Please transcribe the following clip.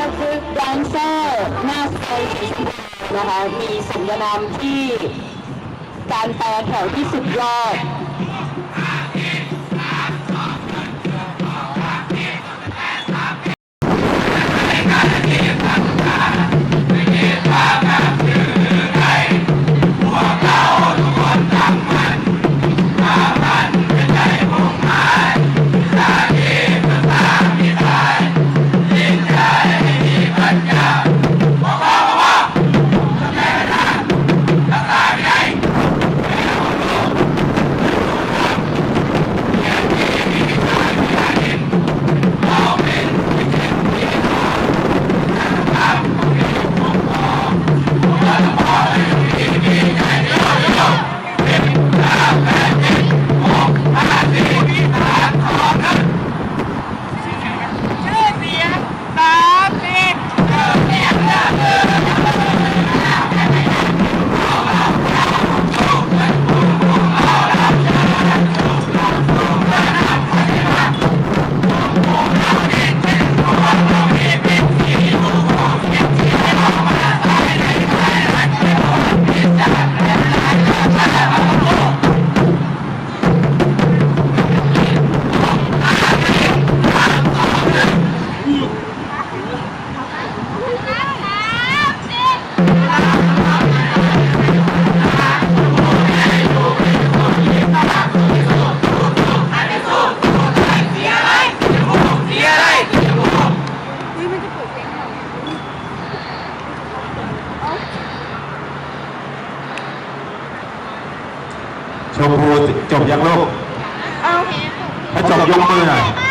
ก็คือแดนเซอร์หน้าไฟสีชมพูนะคะ มีสัญนามที่การแปลแถวที่สุดยอด ชมพูจบยังลูกถ้าจบยกมือหน่อย